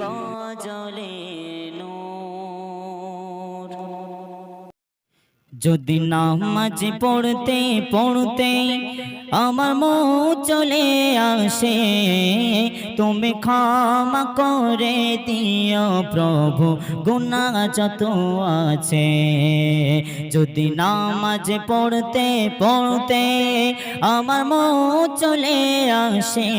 গজলে যদি নামাজ পড়তে পড়তে আমার মো চলে আসে, তুমি ক্ষমা করে দিও প্রভু, গুণা যত আছে। যদি নামাজ পড়তে পড়তে আমার মো চলে আসে,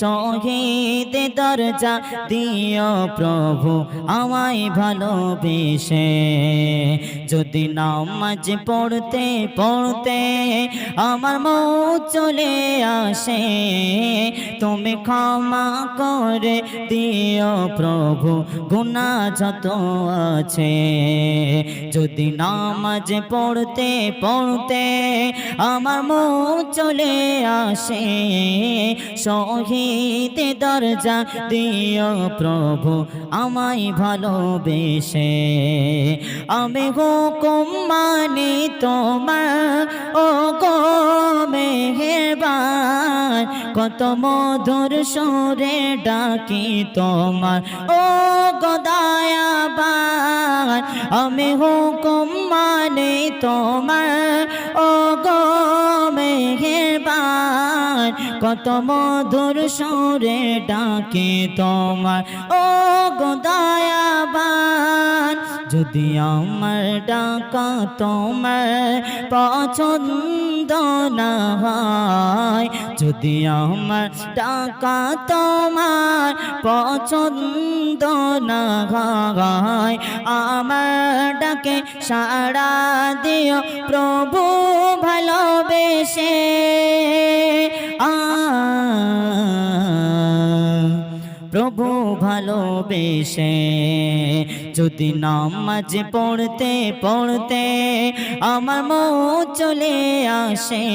শহীদ দরজা দিও প্রভু, আমায় ভালোবেসে। যদি নামাজ পড়তে পড়তে আমার মৌ চলে আসে। তুমি ক্ষমা করে দিও প্রভু, গুণা যত আছে। যদি নামাজ পড়তে পড়তে আমার মৌ চলে আসে, শহীদ দরজা দিও প্রভু, আমায় ভালোবেসে। আমি হুকুম মানি তোমার, ও গো মেহেরবান, কত মধুর সুরে ডাকি তোমার, ও গদায়াবান আমি হুকুম মানি তোমার, ও গো মেহেরবান, কত মধুর সুরে ডাকে তোমার, ও গদায়াবান যদি আমার ডাকা তোমার পছন্দ না হয়, যদি আমার ডাকা তোমার পছন্দ না হয়, আমার ডাকে সাড়া দিও প্রভু ভালোবেসে। আ প্রভু ভালোবেসে। যদি নামাজ পড়তে পড়তে আমার মৌ চলে আসে,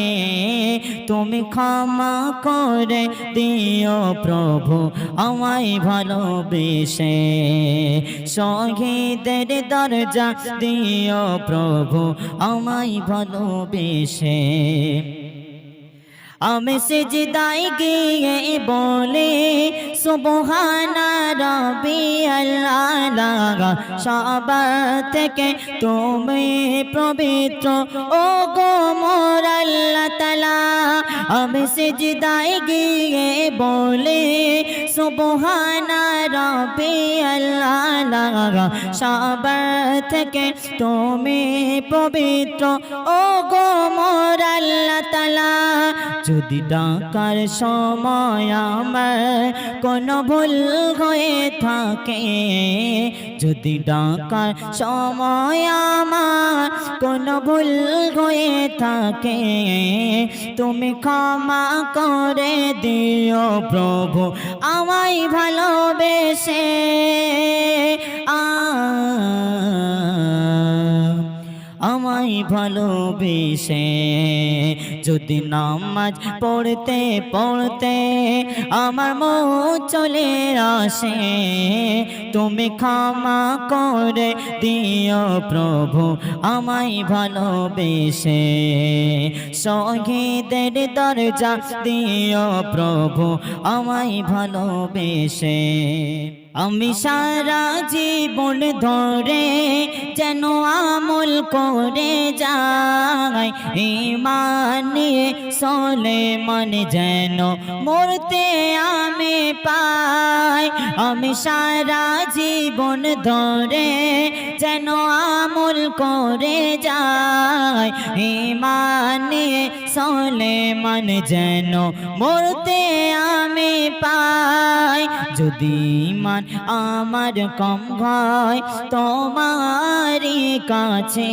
তুমি ক্ষমা করে দিও প্রভু আমায় ভালোবেসে। সঙ্গীতের দরজা দিও প্রভু আমায় ভালোবেসে। আমি সিজদাই গিয়ে বলে সুবহানা রবি আল্লাহ সবার থেকে তুমি পবিত্র ও গো মোর আল্লাহ তালা আমি সিজদাই গিয়ে বলে সুবহানা রবি আল্লাহ সবার থেকে তুমি পবিত্র ও গো মোর আল্লাহ তালা যদি ডাকার সময় আমার কোনো ভুল হয়ে থাকে, যদি ডাকার সময় আমার কোনো ভুল হয়ে থাকে, তুমি ক্ষমা করে দিও প্রভু আমায় ভালোবেসে। ভালোবেসে যদি নামাজ পড়তে পড়তে আমার মৌ চলে আসে, তুমি ক্ষমা করে দিও প্রভু আমায় ভালোবেসে। শহীদের দরজা দিও প্রভু আমায় ভালোবেসে। আমি সারা জীবন ধরে যেন আমল করে যাই ইমানে সলে মন যেন, মরতে আমি পাই। আমি সারা জীবন ধরে যেন আমল করে যাই। ইমানে সলে মন যেন, মরতে আমি পাই। যদি মান আমার কম হয় তোমারই কাছে।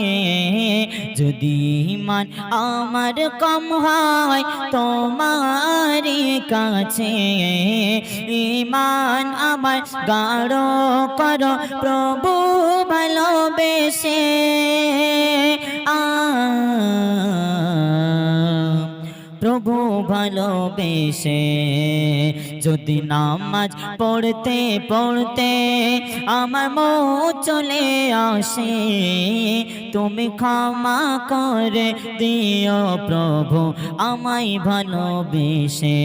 যদি মান আমার কম হয় তোমারই কাছে। ইমান আমার গাঢ় কর, প্রভু ভালোবেসে। আ প্রভু ভালোবেসে। যদি নামাজ পড়তে পড়তে আমার মৌ চলে আসে, তুমি ক্ষমা করে দিও প্রভু আমায় ভালোবেসে।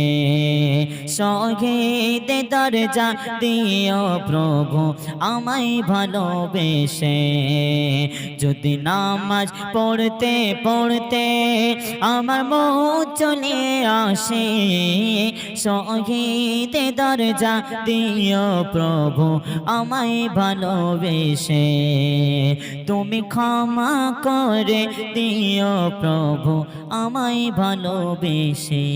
সহিদে দরজা দিও প্রভু আমায় ভালোবেসে। যদি নামাজ পড়তে পড়তে আমার মৌ চলে আসে সহিদে দরজা দিও প্রভু আমায় ভালোবেসে। তুমি ক্ষমা করে দিও প্রভু আমায় ভালোবেসে।